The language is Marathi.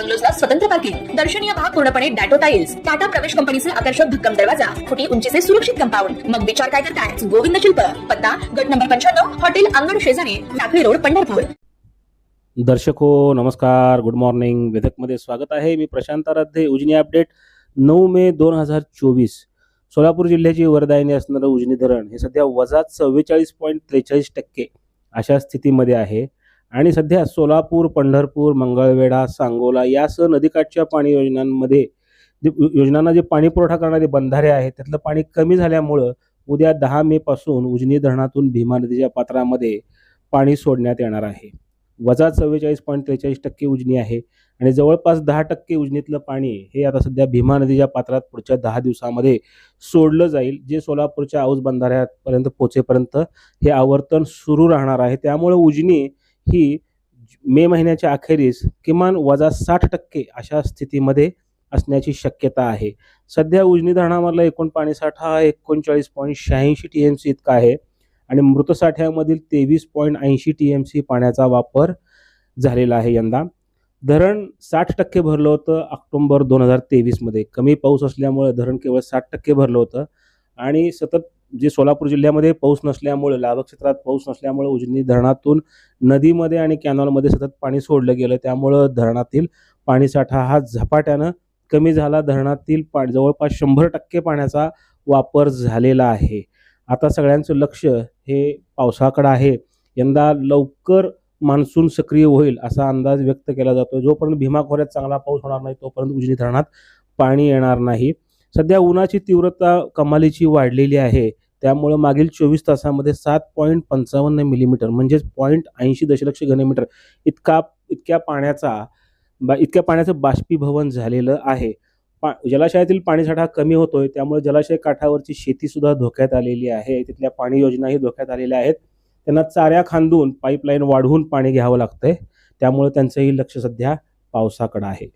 बंगलोजला स्वतंत्र पार्किंग दर्शनीय भाग पूर्णपणे डॅटो टाईल्स टाटा प्रवेश कंपनीचे आकर्षक भक्कम दरवाजा फुटी उंचीचे सुरक्षित कंपाऊंड. मग विचार काय करताय? गोविंद शिल्प. पत्ता गट नंबर पंच्याण्णव हॉटेल अंगण शेजारी टाकळी रोड पंढरपूर. दर्शक हो नमस्कार गुड मॉर्निंग. वेधकमध्ये स्वागत आहे. मी प्रशांत आराध्ये उजनी अपडेट नऊ मे दोन हजार चोवीस. सोलापूर जिल्ह्याची वरदायिनी असणारं उजनी धरण हे सध्या वजा चव्वेचाळीस पॉईंट त्रेचाळीस टक्के अशा स्थितीमध्ये आहे. आणि सध्या सोलापूर पंढरपूर मंगळवेढा सांगोला यासह नदीकाठच्या पाणी योजनांमध्ये जे योजनांना जे पाणी पुरवठा करणारे बंधारे आहेत त्यातलं पाणी कमी झाल्यामुळं उद्या दहा मे पासून उजनी धरणातून भीमा नदीच्या पात्रामध्ये पाणी सोडण्यात येणार आहे. वजा चव्वेचाळीस पॉईंट त्रेचाळीस टक्के उजनी आहे आणि जवळपास दहा टक्के उजनीतलं पाणी हे आता सध्या भीमा नदीच्या पात्रात पुढच्या दहा दिवसामध्ये सोडलं जाईल जे सोलापूरच्या आऊस बंधाऱ्यापर्यंत पोचेपर्यंत हे आवर्तन सुरू राहणार आहे. त्यामुळे उजनी ही मे महिन्याच्या अखेरीस किमान वजा साठ टक्के अशा स्थितीमध्ये असण्याची शक्यता आहे. सध्या उजनी धरणामधला एकूण पाणीसाठा हा एकोणचाळीस पॉईंट शहाऐंशी टी एम सी इतका आहे आणि मृत साठ्यामधील तेवीस पॉईंट ऐंशी टी एम सी पाण्याचा वापर झालेला आहे यंदा. धरण साठ टक्के भरलं होतं ऑक्टोंबर दोन हजार तेवीसमध्ये. कमी पाऊस असल्यामुळे धरण केवळ साठ टक्के भरलं होतं आणि सतत जे सोलापूर जिल्ह्यामध्ये पाऊस नसल्यामुळे लाभ क्षेत्रात पाऊस नसल्यामुळे उजनी धरणातून नदीमध्ये आणि कॅनॉलमध्ये सतत पाणी सोडलं गेलं. त्यामुळं धरणातील पाणीसाठा हा झपाट्यानं कमी झाला. धरणातील पा जवळपास शंभर टक्के पाण्याचा वापर झालेला आहे. आता सगळ्यांचं लक्ष हे पावसाकडं आहे. यंदा लवकर मान्सून सक्रिय होईल असा अंदाज व्यक्त केला जातो जोपर्यंत भीमा खोऱ्यात चांगला पाऊस होणार नाही तोपर्यंत उजनी धरणात पाणी येणार नाही. सध्या उन्हाची तीव्रता कमालीची वाढलेली आहे. त्यामुळं मागील चोवीस तासामध्ये सात पॉईंट पंचावन्न मिलीमीटर म्हणजेच पॉईंट ऐंशी दशलक्ष घनमीटर इतका इतक्या पाण्याचा बा इतक्या पाण्याचं बाष्पीभवन झालेलं आहे. पा जलाशयातील पाणीसाठा कमी होतोय त्यामुळे जलाशय काठावरची शेतीसुद्धा धोक्यात आलेली आहे. तिथल्या पाणी योजनाही धोक्यात आलेल्या आहेत. त्यांना चाऱ्या खांदून पाईपलाईन वाढवून पाणी घ्यावं लागतंय. त्यामुळे त्यांचंही लक्ष सध्या पावसाकडं आहे.